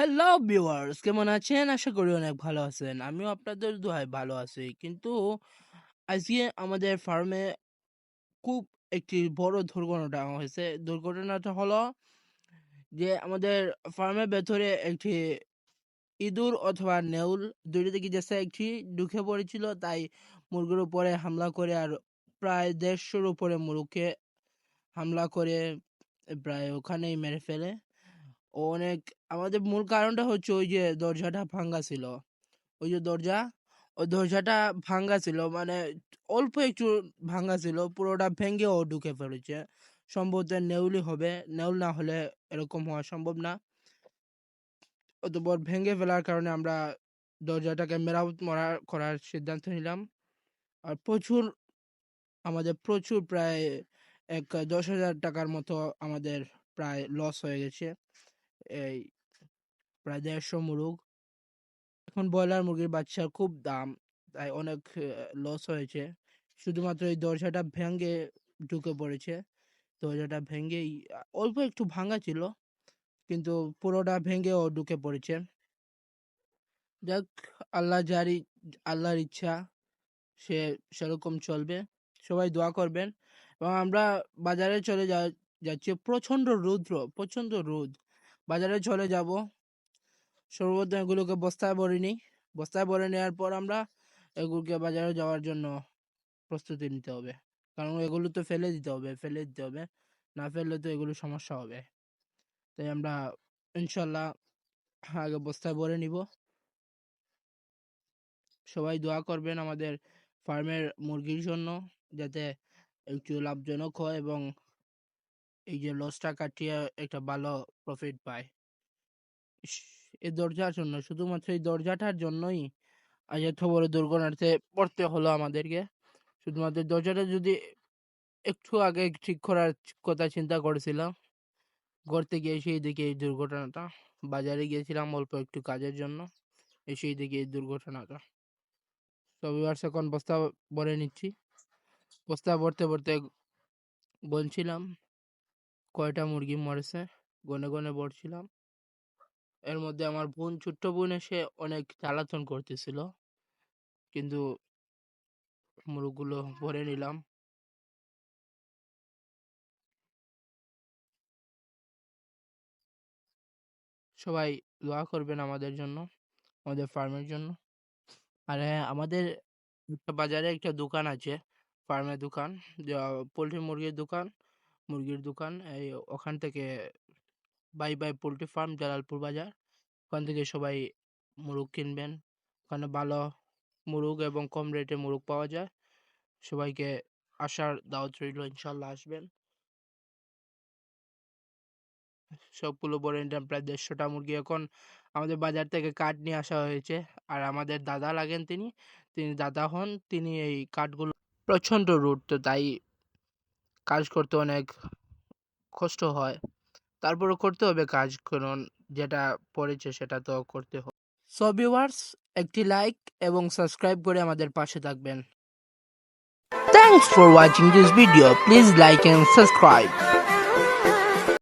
Hello viewers কেমন আছেন? আশা করি অনেক ভালো আছেন। আমিও আপনাদের দোহায় ভালো আছি। কিন্তু আজকে আমাদের ফার্মে খুব একটি বড় দুর্ঘটনা হয়েছে। দুর্ঘটনাটা হলো যে আমাদের ফার্মের ভেতরে একটি ইঁদুর অথবা নেউল দুইটা থেকে গেছে। একটি ঢুকে পড়েছিল, তাই মুরগির উপরে হামলা করে আর প্রায় দেড়শোর উপরে মুরগকে হামলা করে প্রায় ওখানেই মেরে ফেলে। অনেক, আমাদের মূল কারণটা হচ্ছে ওই যে দরজাটা ভাঙ্গা ছিল। ওই যে দরজা, ওই দরজাটা ভাঙ্গা ছিল মানে অল্প একটু ভাঙ্গা ছিল, পুরোটা ভেঙে ও ঢুকে পড়েছে সম্ভবত নেউলই হবে, নেউল না হলে এরকম হওয়া সম্ভব না। অতপর ভেঙে ফেলার কারণে আমরা দরজাটাকে মেরামত মরা, করার সিদ্ধান্ত নিলাম। আর প্রচুর, আমাদের প্রচুর প্রায় এক দশ হাজার টাকার মতো আমাদের প্রায় লস হয়ে গেছে। এই প্রায় দেড়শো মুরগ। এখন ব্রয়লার মুরগির বাচ্চার খুব দাম, তাই অনেক লস হয়েছে। শুধুমাত্র এই দরজাটা ভেঙে ঢুকে পড়েছে। দরজাটা ভেঙেই, অল্প একটু ভাঙা ছিল, কিন্তু পুরোটা ভেঙেও ঢুকে পড়েছে। যাক, আল্লাহ জারি আল্লাহর ইচ্ছা, সে সেরকম চলবে। সবাই দোয়া করবেন। এবং আমরা বাজারে চলে যা, যাচ্ছি প্রচণ্ড রৌদ্র প্রচণ্ড রোদ। বাজারে চলে যাব। সর্বপ্রথম এগুলোকে বস্তায় ভরে নিই। বস্তায় ভরে নেওয়ার পর আমরা এগুলোকে বাজারে যাওয়ার জন্য প্রস্তুতি নিতে হবে। কারণ এগুলো তো ফেলে দিতে হবে, ফেলে দিতে হবে। না ফেললে তো এগুলো সমস্যা হবে। তাই আমরা ইনশাল্লাহ আগে বস্তায় ভরে নিব। সবাই দোয়া করবেন আমাদের ফার্মের মুরগির জন্য, যাতে একটু লাভজনক হয় এবং এই যে লসটা কাটিয়ে একটা ভালো প্রফিট পায়। এই দরজার জন্য, শুধুমাত্র এই দরজাটার জন্যই আজ এত বড় দুর্ঘটনাতে পড়তে হলো আমাদেরকে। শুধুমাত্র দরজাটা যদি একটু আগে ঠিক করার কথা চিন্তা করেছিলাম করতে গিয়ে সেই দিকে এই দুর্ঘটনাটা, বাজারে গিয়েছিলাম অল্প একটু কাজের জন্য এসেই দেখি এই দুর্ঘটনাটা। তো ভিউয়ার্স এখন বস্তা ভরে নিচ্ছি। বস্তা ভরতে ভরতে বলছিলাম কয়টা মুরগি মরেছে, গনে গনে ভরছিলাম এর মধ্যে আমার বোন, ছোট্ট বোন এসে অনেক জ্বালাতন করতেছিল। কিন্তু মুরগগুলো ভরে নিলাম। সবাই দোয়া করবেন আমাদের জন্য, আমাদের ফার্মের জন্য। আর হ্যাঁ আমাদের বাজারে একটা দোকান আছে, ফার্মের দোকান পোলট্রি মুরগির দোকান। মুরগির দোকান, এই ওখান থেকে বাই বাই পোলট্রি ফার্ম, জালালপুর বাজার। ওখান থেকে সবাই মুরগ কিনবেন। ওখানে ভালো মুরগ এবং কম রেটে মুরগ পাওয়া যায়। সবাইকে আসার দাওয়াত রইল, ইনশাল্লাহ আসবেন। সবগুলো বড় প্রায় দেড়শোটা মুরগি। এখন আমাদের বাজার থেকে কাঠ নিয়ে আসা হয়েছে। আর আমাদের দাদা লাগেন তিনি। তিনি দাদা হন, তিনি এই কাঠগুলো প্রচণ্ড রুট তো তাই কাজ করতে অনেক কষ্ট হয়। তারপরও করতে হবে কাজ, কারণ যেটা পড়েছে সেটা তো করতে হবে সো ভিউয়ার্স একটি লাইক এবং সাবস্ক্রাইব করে আমাদের পাশে থাকবেন। Thanks for watching this video please like and subscribe